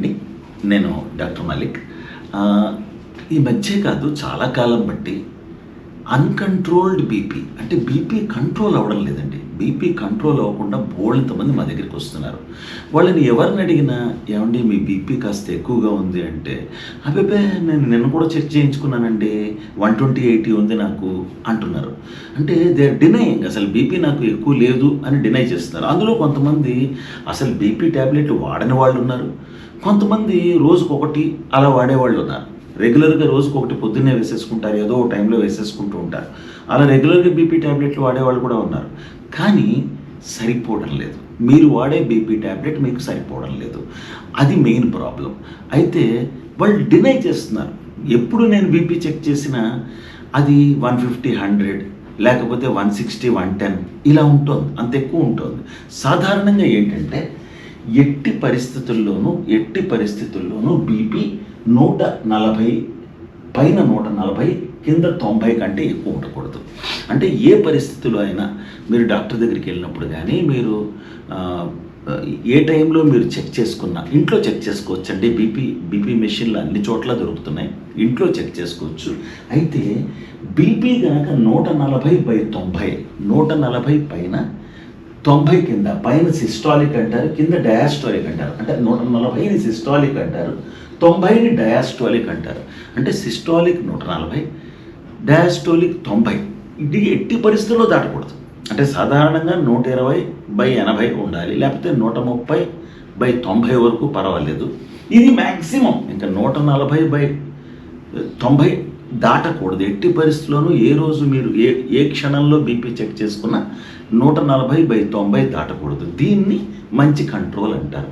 అండి. నేను డాక్టర్ మలిక్. ఈ మధ్య కాదు చాలా కాలం బట్టి అన్కంట్రోల్డ్ బీపీ అంటే బీపీ కంట్రోల్ అవ్వడం లేదండి. బీపీ కంట్రోల్ అవ్వకుండా బోళ్ళంతమంది మా దగ్గరికి వస్తున్నారు. వాళ్ళని ఎవరిని అడిగినా ఏమండి మీ బీపీ కాస్త ఎక్కువగా ఉంది అంటే అబ్బే నేను నిన్న కూడా చెక్ చేయించుకున్నానండి. వన్ ట్వంటీ ఎయిటీ ఉంది నాకు అంటున్నారు. అంటే దే డినైయింగ్. అసలు బీపీ నాకు ఎక్కువ లేదు అని డినై చేస్తున్నారు. అందులో కొంతమంది అసలు బీపీ ట్యాబ్లెట్ వాడని వాళ్ళు ఉన్నారు. కొంతమంది రోజుకు ఒకటి అలా వాడేవాళ్ళు ఉన్నారు. రెగ్యులర్గా రోజుకు ఒకటి పొద్దున్నే వేసేసుకుంటారు ఏదో ఒక టైంలో వేసేసుకుంటూ ఉంటారు. అలా రెగ్యులర్గా బీపీ ట్యాబ్లెట్లు వాడేవాళ్ళు కూడా ఉన్నారు. కానీ సరిపోవడం లేదు. మీరు వాడే బీపీ ట్యాబ్లెట్ మీకు సరిపోవడం లేదు. అది మెయిన్ ప్రాబ్లం అయితే వాళ్ళు డినై చేస్తున్నారు. ఎప్పుడు నేను బీపీ చెక్ చేసినా అది వన్ ఫిఫ్టీ హండ్రెడ్ లేకపోతే వన్ సిక్స్టీ వన్ టెన్ ఇలా ఉంటుంది. అంత ఎక్కువ ఉంటుంది. సాధారణంగా ఏంటంటే ఎట్టి పరిస్థితుల్లోనూ ఎట్టి పరిస్థితుల్లోనూ బీపీ నూట నలభై పైన నూట నలభై కింద తొంభై కంటే ఎక్కువ ఉండకూడదు. అంటే ఏ పరిస్థితిలో అయినా మీరు డాక్టర్ దగ్గరికి వెళ్ళినప్పుడు కానీ మీరు ఏ టైంలో మీరు చెక్ చేసుకున్నా ఇంట్లో చెక్ చేసుకోవచ్చు అండి బీపీ బీపీ మెషిన్లు అన్ని చోట్ల దొరుకుతున్నాయి. ఇంట్లో చెక్ చేసుకోవచ్చు. అయితే బీపీ కనుక నూట నలభై బై తొంభై నూట నలభై పైన తొంభై కింద పైన సిస్టాలిక్ అంటారు కింద డయాస్టాలిక్ అంటారు. అంటే నూట నలభైని సిస్టాలిక్ అంటారు తొంభైని డయాస్టాలిక్ అంటారు. అంటే సిస్టాలిక్ నూట నలభై డయాస్టోలిక్ తొంభై. ఇది ఎట్టి పరిస్థితుల్లో దాటకూడదు. అంటే సాధారణంగా నూట ఇరవై బై ఎనభై ఉండాలి లేకపోతే నూట ముప్పై బై తొంభై వరకు పర్వాలేదు. ఇది మ్యాక్సిమం ఇంకా నూట నలభై బై తొంభై దాటకూడదు. ఎట్టి పరిస్థితుల్లోనూ ఏ రోజు మీరు ఏ ఏ క్షణంలో బీపీ చెక్ చేసుకున్నా నూట నలభై బై తొంభై దాటకూడదు. దీన్ని మంచి కంట్రోల్ అంటారు.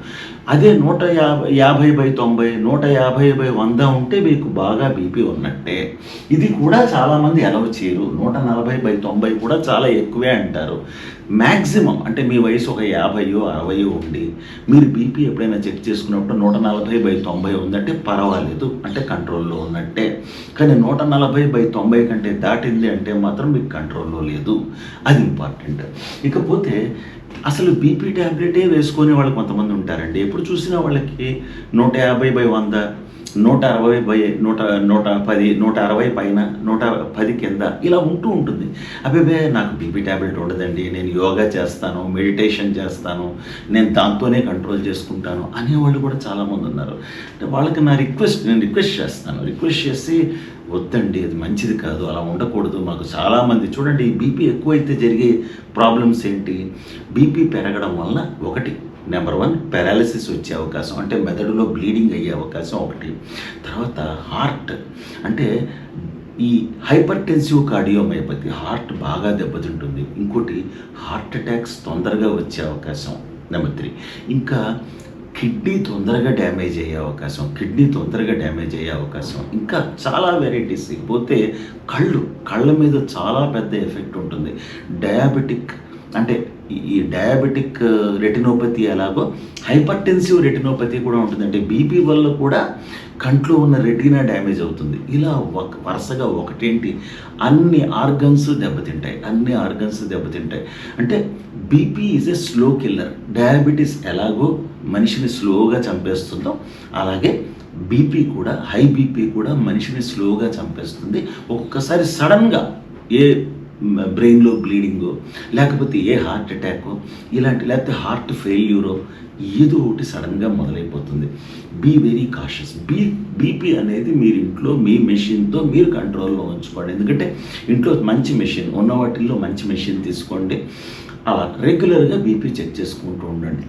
అదే నూట యాభై యాభై బై తొంభై నూట యాభై బై వంద ఉంటే మీకు బాగా బీపీ ఉన్నట్టే. ఇది కూడా చాలామంది అలవ చేయరు. నూట నలభై బై తొంభై కూడా చాలా ఎక్కువే అంటారు. మ్యాక్సిమం అంటే మీ వయసు ఒక యాభైయో అరవయో ఉండి మీరు బీపీ ఎప్పుడైనా చెక్ చేసుకున్నప్పుడు నూట నలభై బై తొంభై ఉందంటే పర్వాలేదు. అంటే కంట్రోల్లో ఉన్నట్టే. కానీ నూట నలభై బై తొంభై కంటే దాటింది అంటే మాత్రం మీకు కంట్రోల్లో లేదు. అది ఇంపార్టెంట్ ఇకపోతే అసలు బీపీ ట్యాబ్లెటే వేసుకొని వాళ్ళు కొంతమంది ఉంటారండి? ఎప్పుడు చూసినా వాళ్ళకి నూట యాభై బై వంద నూట అరవై బై నూట నూట పది నూట అరవై పైన నూట పది కింద ఇలా ఉంటూ ఉంటుంది. అబ్బాయి నాకు బీపీ ట్యాబ్లెట్ ఉండదండి నేను యోగా చేస్తాను మెడిటేషన్ చేస్తాను నేను దాంతోనే కంట్రోల్ చేసుకుంటాను అనేవాళ్ళు కూడా చాలామంది ఉన్నారు. అంటే వాళ్ళకి నా రిక్వెస్ట్ నేను రిక్వెస్ట్ చేస్తాను. రిక్వెస్ట్ చేసి వద్దండి అది మంచిది కాదు అలా ఉండకూడదు మాకు చాలామంది చూడండి బీపీ ఎక్కువైతే జరిగే ప్రాబ్లమ్స్ ఏంటి? బీపీ పెరగడం వలన ఒకటి నెంబర్ వన్ పారాలిసిస్ వచ్చే అవకాశం అంటే మెదడులో బ్లీడింగ్ అయ్యే అవకాశం ఒకటి. తర్వాత హార్ట్ అంటే ఈ హైపర్ టెన్సివ్ కార్డియోమయోపతి హార్ట్ బాగా దెబ్బతింటుంది. ఇంకోటి హార్ట్ అటాక్స్ తొందరగా వచ్చే అవకాశం. నెంబర్ త్రీ ఇంకా కిడ్నీ తొందరగా డ్యామేజ్ అయ్యే అవకాశం కిడ్నీ తొందరగా డ్యామేజ్ అయ్యే అవకాశం. ఇంకా చాలా వెరైటీస్ పోతే కళ్ళు కళ్ళ మీద చాలా పెద్ద ఎఫెక్ట్ ఉంటుంది. డయాబెటిక్ అంటే ఈ- డయాబెటిక్ రెటినోపతి uh, ఎలాగో హైపర్ టెన్సివ్ రెటినోపతి కూడా ఉంటుంది. అంటే బీపీ వల్ల కూడా కంట్లో ఉన్న రెటీనా డ్యామేజ్ అవుతుంది. ఇలా ఒక వరుసగా ఒకటేంటి? అన్ని ఆర్గన్స్ దెబ్బతింటాయి. అన్ని ఆర్గన్స్ దెబ్బతింటాయి. అంటే BP is a slow killer diabetes ఎలాగో మనిషిని స్లోగా చంపేస్తుందో అలాగే బీపీ కూడా హై బీపీ కూడా మనిషిని స్లోగా చంపేస్తుంది. ఒక్కసారి సడన్గా ఏ బ్రెయిన్లో బ్లీడింగో లేకపోతే ఏ హార్ట్ అటాకో ఇలాంటి లేకపోతే హార్ట్ ఫెయిల్యూరో ఏదో ఒకటి సడన్గా మొదలైపోతుంది. Be very cautious. B BP అనేది మీరు ఇంట్లో మీ మెషిన్తో మీరు కంట్రోల్లో ఉంచుకోండి. ఎందుకంటే ఇంట్లో మంచి మెషిన్ ఉన్న వాటిల్లో మంచి మెషిన్ తీసుకోండి. అలా రెగ్యులర్గా బీపీ చెక్ చేసుకుంటూ ఉండండి.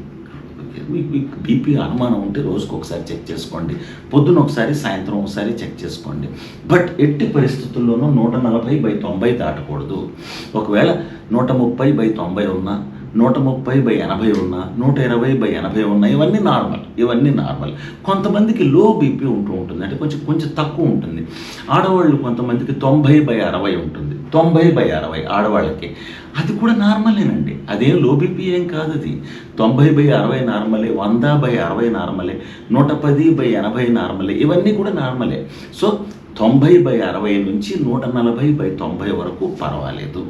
మీకు మీకు బీపీ అనుమానం ఉంటే రోజుకు ఒకసారి చెక్ చేసుకోండి. పొద్దున ఒకసారి సాయంత్రం ఒకసారి చెక్ చేసుకోండి. బట్ ఎట్టి పరిస్థితుల్లోనూ నూట నలభై బై తొంభై దాటకూడదు. ఒకవేళ నూట ముప్పై బై తొంభై ఉన్నా నూట ముప్పై బై ఎనభై ఉన్నా నూట ఇరవై బై ఎనభై ఉన్నా ఇవన్నీ నార్మల్ ఇవన్నీ నార్మల్. కొంతమందికి లో బీపీ ఉంటూ ఉంటుంది అంటే కొంచెం కొంచెం తక్కువ ఉంటుంది. ఆడవాళ్ళు కొంతమందికి తొంభై బై అరవై ఉంటుంది. తొంభై బై అరవై ఆడవాళ్ళకి. అది కూడా నార్మలేనండి. అదేం లో బీపీ ఏం కాదు అది. తొంభై బై అరవై నార్మలే వంద బై అరవై నార్మలే నూట పది బై ఎనభై నార్మలే ఇవన్నీ కూడా నార్మలే. సో తొంభై బై అరవై నుంచి నూట నలభై బై తొంభై వరకు పర్వాలేదు.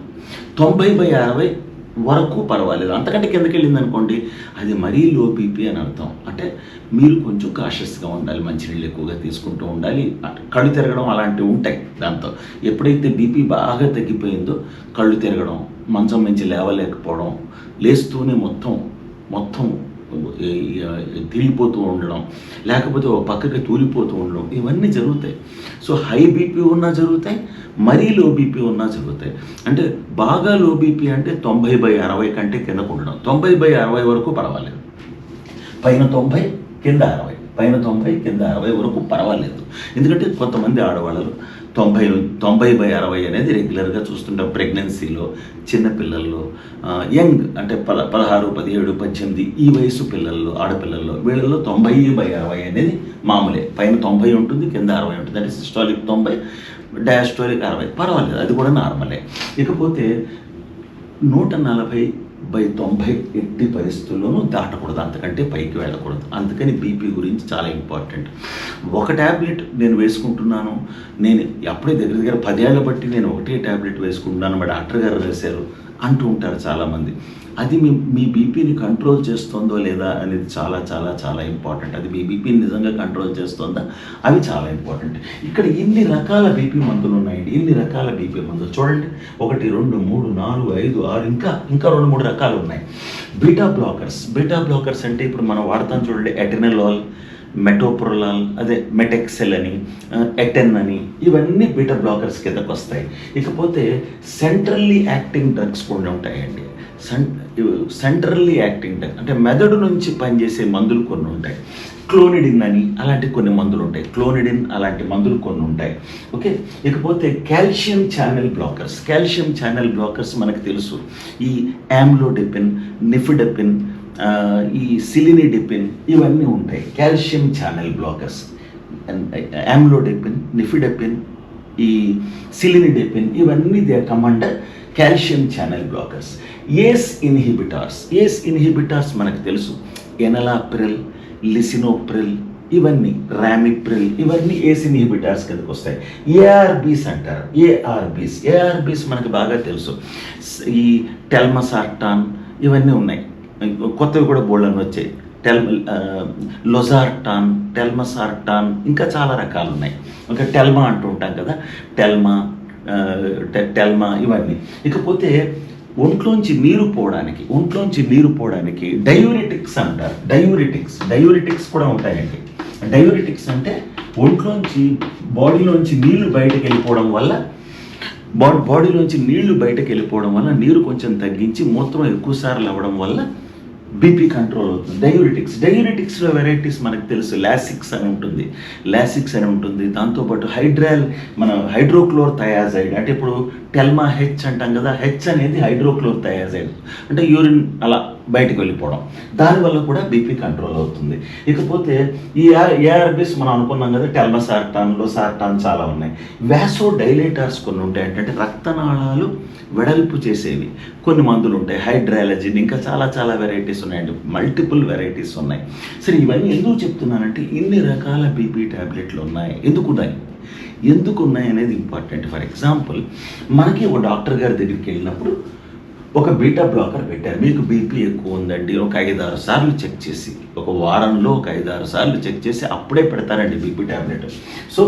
తొంభై బై అరవై వరకు పర్వాలేదు. అంతకంటే కిందకి వెళ్ళింది అనుకోండి అది మరీ లో బీపీ అని అర్థం. అంటే మీరు కొంచెం కాషియస్గా ఉండాలి మంచినీళ్ళు ఎక్కువగా తీసుకుంటూ ఉండాలి. కళ్ళు తిరగడం అలాంటివి ఉంటాయి దాంతో. ఎప్పుడైతే బీపీ బాగా తగ్గిపోయిందో కళ్ళు తిరగడం మంచం నుంచి లేవలేకపోవడం లేస్తూనే మొత్తం మొత్తం తిరిగిపోతూ ఉండడం లేకపోతే ఒక పక్కకి తూలిపోతూ ఉండడం ఇవన్నీ జరుగుతాయి. సో హై బీపీ ఉన్నా జరుగుతాయి మరీ లో బీపీ ఉన్నా జరుగుతాయి. అంటే బాగా లో బీపీ అంటే తొంభై బై అరవై కంటే కిందకు ఉండడం. తొంభై బై అరవై వరకు పర్వాలేదు. పైన తొంభై కింద అరవై. పైన తొంభై కింద అరవై వరకు పర్వాలేదు. ఎందుకంటే కొంతమంది ఆడవాళ్ళు తొంభై తొంభై బై అరవై అనేది రెగ్యులర్గా చూస్తుంటాం ప్రెగ్నెన్సీలో చిన్నపిల్లల్లో యంగ్ అంటే పద పదహారు పదిహేడు పద్దెనిమిది ఈ వయసు పిల్లల్లో ఆడపిల్లల్లో వీళ్ళల్లో తొంభై బై అరవై అనేది మామూలే. పైన తొంభై ఉంటుంది కింద అరవై ఉంటుంది. అంటే సిస్టాలిక్ తొంభై డయాస్టోలిక్ అరవై. పర్వాలేదు అది కూడా నార్మలే. ఇకపోతే నూట నలభై డెబ్బై తొంభై ఎట్టి పరిస్థితుల్లోనూ దాటకూడదు. అంతకంటే పైకి వెళ్ళకూడదు. అందుకని బీపీ గురించి చాలా ఇంపార్టెంట్. ఒక ట్యాబ్లెట్ నేను వేసుకుంటున్నాను. నేను అప్పుడే దగ్గర దగ్గర పదేళ్ళ బట్టి నేను ఒకటే ట్యాబ్లెట్ వేసుకుంటున్నాను. మా డాక్టర్ గారు వేశారు అంటూ ఉంటారు చాలామంది. అది మీ మీ బీపీని కంట్రోల్ చేస్తుందో లేదా అనేది చాలా చాలా చాలా ఇంపార్టెంట్ అది మీ బీపీని నిజంగా కంట్రోల్ చేస్తుందా? అవి చాలా ఇంపార్టెంట్ ఇక్కడ ఇన్ని రకాల బీపీ మందులు ఉన్నాయండి. ఇన్ని రకాల బీపీ మందులు. చూడండి. ఒకటి రెండు మూడు నాలుగు ఐదు ఆరు ఇంకా ఇంకా రెండు మూడు రకాలు ఉన్నాయి. బీటా బ్లాకర్స్ బీటా బ్లాకర్స్ అంటే ఇప్పుడు మనం వాడతాం చూడండి. ఎటెనలాల్ మెటోప్రోలాల్ అదే మెటెక్సెల్ అని ఎటెన్ అని ఇవన్నీ బీటా బ్లాకర్స్ కిందకు వస్తాయి. ఇకపోతే సెంట్రల్లీ యాక్టింగ్ డ్రగ్స్ కూడా ఉంటాయండి. సెంట్రల్లీ యాక్టింగ్ డ్రగ్ అంటే మెదడు నుంచి పనిచేసే మందులు కొన్ని ఉంటాయి. క్లోనిడిన్ అని అలాంటి కొన్ని మందులు ఉంటాయి. క్లోనిడిన్ అలాంటి మందులు కొన్ని ఉంటాయి. ఓకే? ఇకపోతే calcium channel blockers. Calcium channel blockers మనకు తెలుసు. ఈ యామ్లోడెపిన్ నిఫిడెపిన్ ఈ సిలినిడిపిన్ ఇవన్నీ ఉంటాయి. Calcium channel blockers. Amlodipine nifedipine ఈ సిలినిడెపిన్ ఇవన్నీ they come under calcium channel blockers. ACE inhibitors. ACE inhibitors మనకు తెలుసు. ఎనలాప్రిల్ లిసినోప్రిల్ ఇవన్నీ ర్యామిప్రిల్ ఇవన్నీ ఏస్ ఇన్హిబిటార్స్ కిందకు వస్తాయి. ఏఆర్బీస్ అంటారు. ఏఆర్బీస్. ఏఆర్బీస్ మనకు బాగా తెలుసు. ఈ టెల్మసార్టాన్ ఇవన్నీ ఉన్నాయి. కొత్తవి కూడా బోల్డన్ వచ్చాయి. టెల్ లొజార్టాన్ టెల్మసార్టాన్ ఇంకా చాలా రకాలు ఉన్నాయి. ఇంకా టెల్మా అంటూ ఉంటాం కదా. టెల్మా టెల్మా ఇవన్నీ. ఇకపోతే ఒంట్లోంచి నీరు పోవడానికి ఒంట్లోంచి నీరు పోవడానికి డయూరిటిక్స్ అంటారు. డయూరిటిక్స్ డయూరిటిక్స్ కూడా ఉంటాయండి. డయూరిటిక్స్ అంటే ఒంట్లోంచి బాడీలోంచి నీళ్ళు బయటకు వెళ్ళిపోవడం వల్ల బాడీ బాడీలోంచి నీళ్ళు బయటకు వెళ్ళిపోవడం వల్ల నీరు కొంచెం తగ్గించి మూత్రం ఎక్కువసార్లు అవ్వడం వల్ల బీపీ కంట్రోల్ అవుతుంది. డయూరిటిక్స్ డయూరిటిక్స్లో వెరైటీస్ మనకు తెలుసు. లాసిక్స్ అని ఉంటుంది. లాసిక్స్ అని ఉంటుంది. దాంతోపాటు హైడ్రాల్ మన హైడ్రోక్లోర్ థయాజైడ్ అంటే ఇప్పుడు టెల్మా హెచ్ అంటాం కదా హెచ్ అనేది హైడ్రోక్లోర్ థయాజైడ్ అంటే యూరిన్ అలా బయటకు వెళ్ళిపోవడం. దానివల్ల కూడా బీపీ కంట్రోల్ అవుతుంది. ఇకపోతే ఈ ఏఆర్బిస్ మనం అనుకున్నాం కదా టెల్మా సార్టాన్లో లోసార్టాన్ చాలా ఉన్నాయి. వ్యాసో డైలేటర్స్ కొన్ని ఉంటాయి అంటే రక్తనాళాలు వెడల్పు చేసేవి. కొన్ని మందులు ఉంటాయి హైడ్రాలజిన్ ఇంకా చాలా చాలా వెరైటీస్ ఉన్నాయండి. మల్టిపుల్ వెరైటీస్ ఉన్నాయి. సరే ఇవన్నీ ఎందుకు చెప్తున్నానంటే ఇన్ని రకాల బీపీ ట్యాబ్లెట్లు ఉన్నాయి ఎందుకు ఉన్నాయి. ఎందుకు ఉన్నాయి అనేది ఇంపార్టెంట్ ఫర్ ఎగ్జాంపుల్ మనకి ఒక డాక్టర్ గారి దగ్గరికి వెళ్ళినప్పుడు ఒక బీటా బ్లాకర్ పెట్టారు. మీకు బీపీ ఎక్కువ ఉందండి ఒక ఐదారు సార్లు చెక్ చేసి ఒక వారంలో ఒక ఐదారు సార్లు చెక్ చేసి అప్పుడే పెడతారండి BP tablet so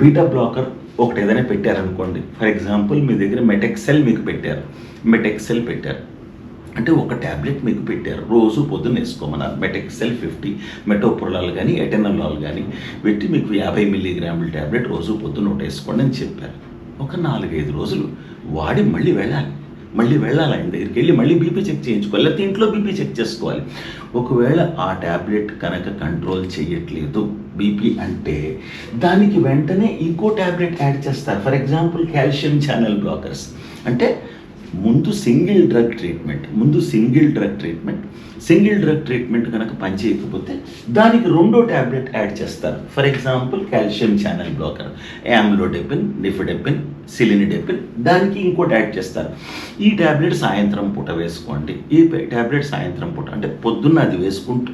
beta blocker ఒకటి ఏదైనా పెట్టారనుకోండి. ఫర్ ఎగ్జాంపుల్ మీ దగ్గర మెటెక్సెల్ మీకు పెట్టారు. మెటెక్సెల్ పెట్టారు. అంటే ఒక ట్యాబ్లెట్ మీకు పెట్టారు. రోజు పొద్దున్న వేసుకోమన్నారు. మెటెక్సెల్ ఫిఫ్టీ మెటోప్రోలాల్ కానీ ఎటెనలాల్ కానీ పెట్టి మీకు యాభై మిల్లీగ్రాముల ట్యాబ్లెట్ రోజు పొద్దున్న ఒకటి వేసుకోండి అని చెప్పారు. ఒక నాలుగైదు రోజులు వాడి మళ్ళీ వెళ్ళాలి. మళ్ళీ వెళ్ళాలి. ఆయన దగ్గరికి వెళ్ళి మళ్ళీ బీపీ చెక్ చేయించుకోవాలి. లేకపోతే ఇంట్లో బీపీ చెక్ చేసుకోవాలి. ఒకవేళ ఆ ట్యాబ్లెట్ కనుక కంట్రోల్ చేయట్లేదు బీపీ అంటే దానికి వెంటనే ఇంకో ట్యాబ్లెట్ యాడ్ చేస్తారు. For example calcium channel blockers. అంటే ముందు సింగిల్ డ్రగ్ ట్రీట్మెంట్ ముందు single drug treatment. Single drug treatment కనుక పనిచేయకపోతే దానికి రెండో ట్యాబ్లెట్ యాడ్ చేస్తారు. For example calcium channel blocker amlodipine nifedipine cilnidipine దానికి ఇంకోటి యాడ్ చేస్తారు. ఈ ట్యాబ్లెట్ సాయంత్రం పూట వేసుకోండి. ఈ ట్యాబ్లెట్ సాయంత్రం పూట అంటే పొద్దున్న అది వేసుకుంటూ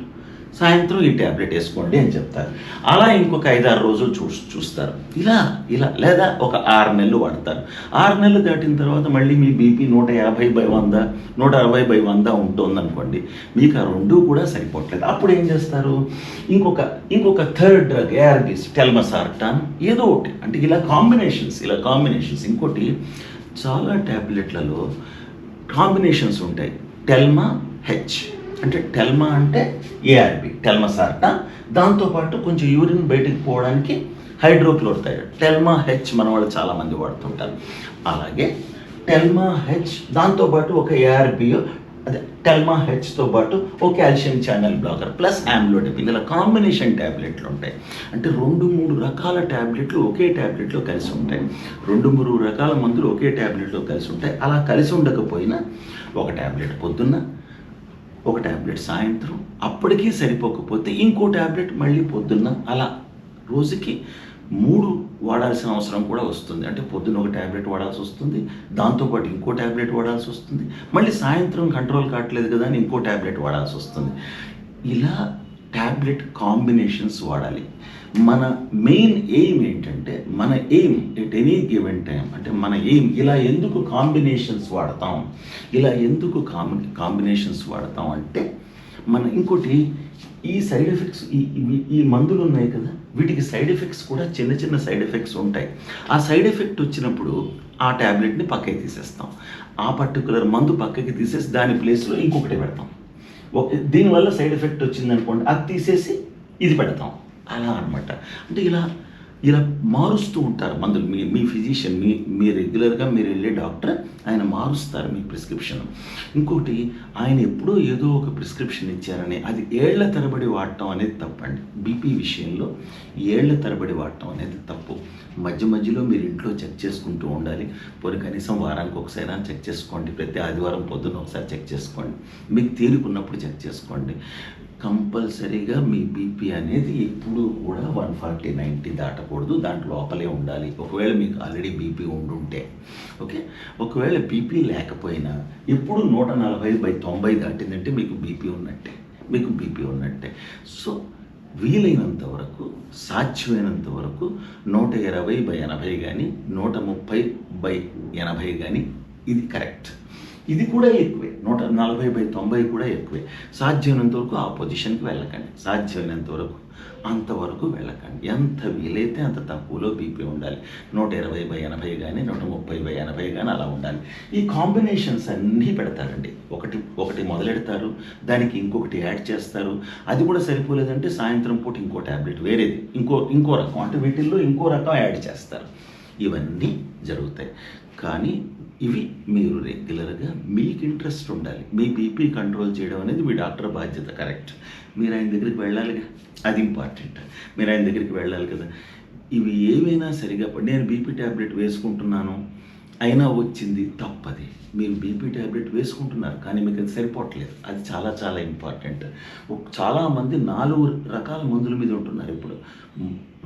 సాయంత్రం ఈ ట్యాబ్లెట్ వేసుకోండి అని చెప్తారు. అలా ఇంకొక ఐదారు రోజులు చూ చూస్తారు. ఇలా ఇలా లేదా ఒక ఆరు నెలలు వాడతారు. ఆరు నెలలు దాటిన తర్వాత మళ్ళీ మీ బీపీ నూట యాభై బై వంద నూట అరవై బై వంద ఉంటుందనుకోండి మీకు ఆ రెండు కూడా సరిపోవట్లేదు. అప్పుడు ఏం చేస్తారు? ఇంకొక ఇంకొక థర్డ్ డ్రగ్ ఏఆర్బిస్ టెల్మసార్టాన్ ఏదో ఒకటి. అంటే ఇలా కాంబినేషన్స్ ఇలా కాంబినేషన్స్. ఇంకోటి చాలా ట్యాబ్లెట్లలో కాంబినేషన్స్ ఉంటాయి. టెల్మా హెచ్. అంటే టెల్మా అంటే ఏఆర్బి టెల్మసార్టా దాంతోపాటు కొంచెం యూరిన్ బయటికి పోవడానికి హైడ్రోక్లోరైడ్ టెల్మా హెచ్ మన వాళ్ళు చాలామంది వాడుతుంటారు. అలాగే టెల్మా హెచ్ దాంతోపాటు ఒక ఏఆర్బి అదే టెల్మా హెచ్తో పాటు ఓ calcium channel blocker plus amlodipine ఇలా కాంబినేషన్ ట్యాబ్లెట్లు ఉంటాయి. అంటే రెండు మూడు రకాల ట్యాబ్లెట్లు ఒకే ట్యాబ్లెట్లో కలిసి ఉంటాయి. రెండు మూడు రకాల మందులు ఒకే ట్యాబ్లెట్లో కలిసి ఉంటాయి. అలా కలిసి ఉండకపోయినా ఒక ట్యాబ్లెట్ పొద్దున్న ఒక ట్యాబ్లెట్ సాయంత్రం అప్పటికీ సరిపోకపోతే ఇంకో ట్యాబ్లెట్ మళ్ళీ పొద్దున్న అలా రోజుకి మూడు వాడాల్సిన అవసరం కూడా వస్తుంది. అంటే పొద్దున్న ఒక ట్యాబ్లెట్ వాడాల్సి వస్తుంది దాంతోపాటు ఇంకో ట్యాబ్లెట్ వాడాల్సి వస్తుంది. మళ్ళీ సాయంత్రం కంట్రోల్ కావట్లేదు కదా అని ఇంకో ట్యాబ్లెట్ వాడాల్సి వస్తుంది. ఇలా ట్యాబ్లెట్ కాంబినేషన్స్ వాడాలి. మన మెయిన్ ఎయిమ్ ఏంటంటే మన aim at any given time అంటే మన ఎయిమ్ ఇలా ఎందుకు కాంబినేషన్స్ వాడతాం ఇలా ఎందుకు కాంబి కాంబినేషన్స్ వాడతాం అంటే మన ఇంకోటి ఈ సైడ్ ఎఫెక్ట్స్ ఈ ఈ- మందులు ఉన్నాయి కదా వీటికి సైడ్ ఎఫెక్ట్స్ కూడా చిన్న చిన్న సైడ్ ఎఫెక్ట్స్ ఉంటాయి. ఆ సైడ్ ఎఫెక్ట్ వచ్చినప్పుడు ఆ ట్యాబ్లెట్ని పక్కకి తీసేస్తాం. ఆ పర్టికులర్ మందు పక్కకి తీసేసి దాని ప్లేస్లో ఇంకొకటి పెడతాం. దీనివల్ల సైడ్ ఎఫెక్ట్ వచ్చింది అనుకోండి అది తీసేసి ఇది పెడతాం. అలా అనమాట అంటే ఇలా ఇలా మారుస్తూ ఉంటారు మందులు. మీ మీ ఫిజిషియన్ మీ మీ రెగ్యులర్గా మీరు వెళ్ళే డాక్టర్ ఆయన మారుస్తారు మీ ప్రిస్క్రిప్షన్ ఇంకోటి ఆయన ఎప్పుడో ఏదో ఒక ప్రిస్క్రిప్షన్ ఇచ్చారని అది ఏళ్ళ తరబడి వాడటం అనేది తప్పండి బీపీ విషయంలో ఏళ్ళ తరబడి వాడటం అనేది తప్పు. మధ్య మధ్యలో మీరు ఇంట్లో చెక్ చేసుకుంటూ ఉండాలి. పోనీ కనీసం వారానికి ఒకసారి చెక్ చేసుకోండి. ప్రతి ఆదివారం పొద్దున్న ఒకసారి చెక్ చేసుకోండి. మీకు తేలికున్నప్పుడు చెక్ చేసుకోండి. కంపల్సరీగా మీ బీపీ అనేది ఎప్పుడు కూడా వన్ ఫార్టీ నైంటీ దాటకూడదు. దాంట్ లోపలే ఉండాలి. ఒకవేళ మీకు ఆల్రెడీ బీపీ ఉండుంటే ఓకే? ఒకవేళ బీపీ లేకపోయినా ఎప్పుడు నూట నలభై బై తొంభై దాటిందంటే మీకు బీపీ ఉన్నట్టే. మీకు బీపీ ఉన్నట్టే. సో వీలైనంత వరకు సాధ్యమైనంత వరకు నూట ఇరవై బై ఎనభై కానీ నూట ముప్పై బై ఎనభై కానీ ఇది కరెక్ట్. ఇది కూడా ఎక్కువే. నూట నలభై బై తొంభై కూడా ఎక్కువే. సాధ్యమైనంత వరకు ఆ పొజిషన్కి వెళ్ళకండి. సాధ్యమైనంత వరకు అంతవరకు వెళ్ళకండి. ఎంత వీలైతే అంత తక్కువలో బీపీ ఉండాలి. నూట ఇరవై బై ఎనభై కానీ నూట ముప్పై బై ఎనభై కానీ అలా ఉండాలి. ఈ కాంబినేషన్స్ అన్నీ పెడతారండి. ఒకటి ఒకటి మొదలెడతారు దానికి ఇంకొకటి యాడ్ చేస్తారు. అది కూడా సరిపోలేదంటే సాయంత్రం పూట ఇంకో ట్యాబ్లెట్ వేరేది. ఇంకో ఇంకో రకం. అంటే వీటిల్లో ఇంకో రకం యాడ్ చేస్తారు. ఇవన్నీ జరుగుతాయి. కానీ ఇవి మీరు రెగ్యులర్గా మీకు ఇంట్రెస్ట్ ఉండాలి. మీ బీపీ కంట్రోల్ చేయడం అనేది మీ డాక్టర్ బాధ్యత కరెక్ట్ మీరు ఆయన దగ్గరికి వెళ్ళాలిగా అది ఇంపార్టెంట్ మీరు ఆయన దగ్గరికి వెళ్ళాలి కదా. ఇవి ఏవైనా సరిగా నేను బీపీ ట్యాబ్లెట్ వేసుకుంటున్నాను అయినా వచ్చింది తప్పది. మీరు బీపీ ట్యాబ్లెట్ వేసుకుంటున్నారు కానీ మీకు అది సరిపోవట్లేదు. అది చాలా చాలా ఇంపార్టెంట్. చాలామంది నాలుగు రకాల మందుల మీద ఉంటున్నారు ఇప్పుడు.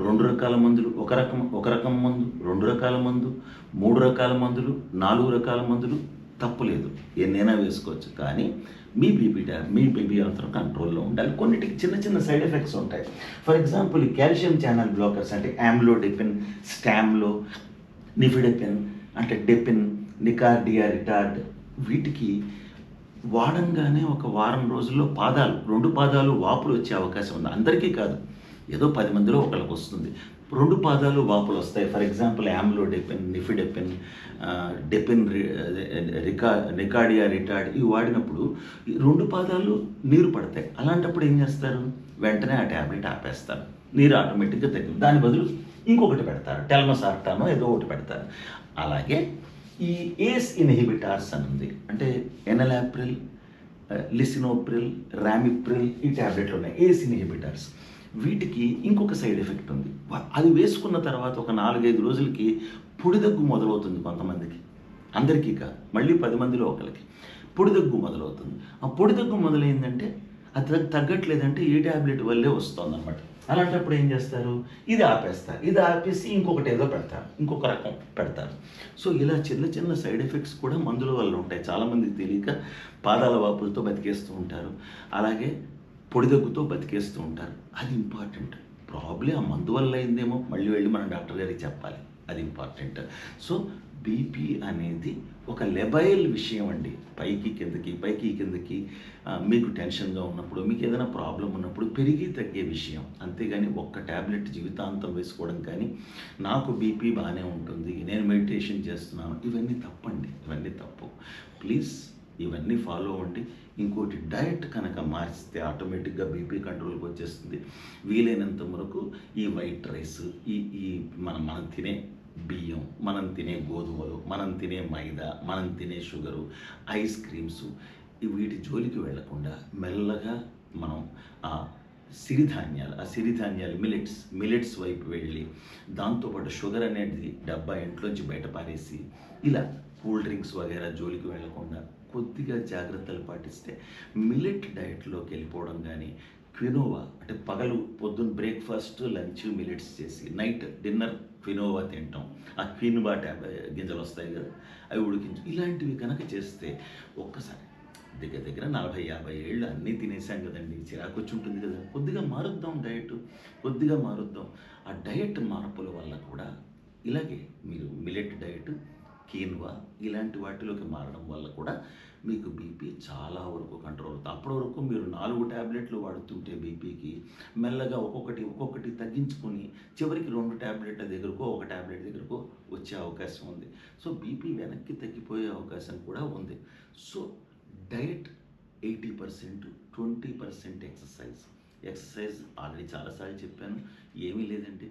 రెండు రకాల మందులు ఒక రకం ఒక రకం మందు రెండు రకాల మందు మూడు రకాల మందులు నాలుగు రకాల మందులు తప్పులేదు. ఎన్నైనా వేసుకోవచ్చు కానీ మీ బీపీ ట్యాబ్ మీ బీపీ మాత్రం కంట్రోల్లో ఉండాలి. కొన్నిటికి చిన్న చిన్న సైడ్ ఎఫెక్ట్స్ ఉంటాయి. ఫర్ ఎగ్జాంపుల్ ఈ కాల్షియం ఛానల్ బ్లాకర్స్ అంటే యామ్లోడెపిన్ స్టామ్లో నిఫిడెపిన్ అంటే డెపిన్ నికార్డియా రిటార్డ్ వీటికి వాడంగానే ఒక వారం రోజుల్లో పాదాలు రెండు పాదాలు వాపులు వచ్చే అవకాశం ఉంది. అందరికీ కాదు. ఏదో పది మందిలో ఒకళ్ళకి వస్తుంది. రెండు పాదాలు వాపులు వస్తాయి. For example amlodipine nifedipine డెపిన్ రి- రికా రికార్డియా రిటార్డ్ ఇవి వాడినప్పుడు ఈ రెండు పాదాలు నీరు పడతాయి. అలాంటప్పుడు ఏం చేస్తారు? వెంటనే ఆ ట్యాబ్లెట్ ఆపేస్తారు. నీరు ఆటోమేటిక్గా తగ్గింది దాని బదులు ఇంకొకటి పెడతారు. టెల్మసార్టానో ఏదో ఒకటి పెడతారు. అలాగే ఈ ఏస్ ఇన్హిబిటార్స్ అని ఉంది. అంటే ఎనలాప్రిల్ లిసినోప్రిల్ ర్యామిప్రిల్ ఈ ట్యాబ్లెట్లు ఉన్నాయి. ఏస్ ఇన్హిబిటార్స్ వీటికి ఇంకొక సైడ్ ఎఫెక్ట్ ఉంది. అది వేసుకున్న తర్వాత ఒక నాలుగైదు రోజులకి పొడిదగ్గు మొదలవుతుంది కొంతమందికి. అందరికీ కాదు. మళ్ళీ పది మందిలో ఒకరికి పొడిదగ్గు మొదలవుతుంది. ఆ పొడిదగ్గు మొదలైందంటే అది తగ్గట్లేదంటే ఈ ట్యాబ్లెట్ వల్లే వస్తుంది అనమాట అలాంటప్పుడు ఏం చేస్తారు? ఇది ఆపేస్తారు. ఇది ఆపేసి ఇంకొకటి ఏదో పెడతారు. ఇంకొక రకం పెడతారు. సో ఇలా చిన్న చిన్న సైడ్ ఎఫెక్ట్స్ కూడా మందుల వల్ల ఉంటాయి. చాలామందికి తెలియక పాదాల వాపులతో బతికేస్తూ ఉంటారు. అలాగే పొడిదగ్గుతో బతికేస్తూ ఉంటారు. అది ఇంపార్టెంట్. ప్రాబ్లం ఆ మందు వల్ల అయిందేమో. మళ్ళీ వెళ్ళి మనం డాక్టర్ గారికి చెప్పాలి. అది ఇంపార్టెంట్. సో బీపీ అనేది ఒక లెబైల్ విషయం అండి. పైకి కిందకి పైకి కిందకి మీకు టెన్షన్గా ఉన్నప్పుడు మీకు ఏదైనా ప్రాబ్లం ఉన్నప్పుడు పెరిగి తగ్గే విషయం. అంతేగాని ఒక్క ట్యాబ్లెట్ జీవితాంతం వేసుకోవడం కానీ నాకు బీపీ బాగానే ఉంటుంది నేను మెడిటేషన్ చేస్తున్నాను ఇవన్నీ తప్పండి ఇవన్నీ తప్పు. ప్లీజ్ ఇవన్నీ ఫాలో అవ్వండి. ఇంకోటి డైట్ కనుక మార్చితే ఆటోమేటిక్గా బీపీ కంట్రోల్కి వచ్చేస్తుంది. వీలైనంత వరకు ఈ వైట్ రైస్ ఈ ఈ మనం మనం తినే బియ్యం మనం తినే గోధుమలు మనం తినే మైదా మనం తినే షుగరు ఐస్ క్రీమ్స్ వీటి జోలికి వెళ్ళకుండా మెల్లగా మనం ఆ సిరిధాన్యాలు ఆ సిరిధాన్యాలు మిలెట్స్ మిలెట్స్ వైపు వెళ్ళి దాంతోపాటు షుగర్ అనేది డబ్బా ఇంట్లోంచి బయట పారేసి ఇలా కూల్ డ్రింక్స్ వగేరా జోలికి వెళ్ళకుండా కొద్దిగా జాగ్రత్తలు పాటిస్తే మిలెట్ డయట్లోకి వెళ్ళిపోవడం కానీ క్వినోవా అంటే పగలు పొద్దున్న బ్రేక్ఫాస్ట్ లంచ్ మిలెట్స్ చేసి నైట్ డిన్నర్ క్వినోవా తింటాం. ఆ క్వినోవా ట్యాబ్ గింజలు వస్తాయి కదా అవి ఉడికించి ఇలాంటివి కనుక చేస్తే ఒక్కసారి దగ్గర దగ్గర నలభై యాభై ఏళ్ళు అన్నీ తినేసాం కదండి. చిరాకు వచ్చి ఉంటుంది కదా. కొద్దిగా మారుద్దాం డయట్ కొద్దిగా మారుద్దాం. ఆ డయట్ మార్పుల వల్ల కూడా ఇలాగే మీరు మిలెట్ డయట్ కీన్వా ఇలాంటి వాటిలోకి మారడం వల్ల కూడా మీకు బీపీ చాలా వరకు కంట్రోల్ అవుతుంది. అప్పటి వరకు మీరు నాలుగు ట్యాబ్లెట్లు వాడుతుంటే బీపీకి మెల్లగా ఒక్కొక్కటి ఒక్కొక్కటి తగ్గించుకొని చివరికి రెండు ట్యాబ్లెట్ల దగ్గరకో ఒక ట్యాబ్లెట్ దగ్గరకో వచ్చే అవకాశం ఉంది. సో బీపీ వెనక్కి తగ్గిపోయే అవకాశం కూడా ఉంది. So diet eighty percent twenty percent exercise exercise already చాలాసార్లు చెప్పాను. ఏమీ లేదండి.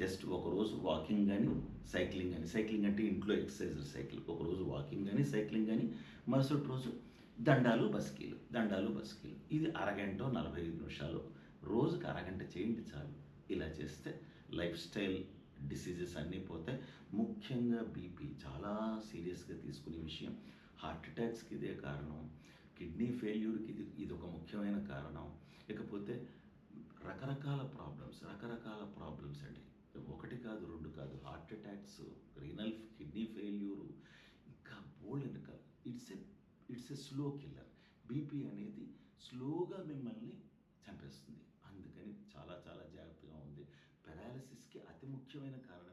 జస్ట్ ఒకరోజు వాకింగ్ కానీ సైక్లింగ్ కానీ సైక్లింగ్ అంటే ఇంట్లో ఎక్సర్సైజ్ సైకిల్. ఒకరోజు వాకింగ్ కానీ సైక్లింగ్ కానీ మరుసటి రోజు దండాలు బస్కీలు. దండాలు బస్కీలు. ఇది అరగంట నలభై ఐదు నిమిషాలు. రోజుకి అరగంట చేయండి చాలు. ఇలా చేస్తే లైఫ్ స్టైల్ డిసీజెస్ అన్నీ పోతాయి. ముఖ్యంగా బీపీ. చాలా సీరియస్గా తీసుకునే విషయం. హార్ట్ అటాక్స్కి ఇదే కారణం. కిడ్నీ ఫెయిల్యూర్కి ఇది ఇది ఒక ముఖ్యమైన కారణం. ఇకపోతే రకరకాల ప్రాబ్లమ్స్ రకరకాల ప్రాబ్లమ్స్ అండి. ఒకటి కాదు రెండు కాదు. Heart attacks renal kidney failure ఇంకా బోల్డ్ కాదు? It's a it's a slow killer BP అనేది స్లోగా మిమ్మల్ని చంపేస్తుంది. అందుకని చాలా చాలా జాగ్రత్తగా ఉంది పెరాలసిస్కి అతి ముఖ్యమైన కారణం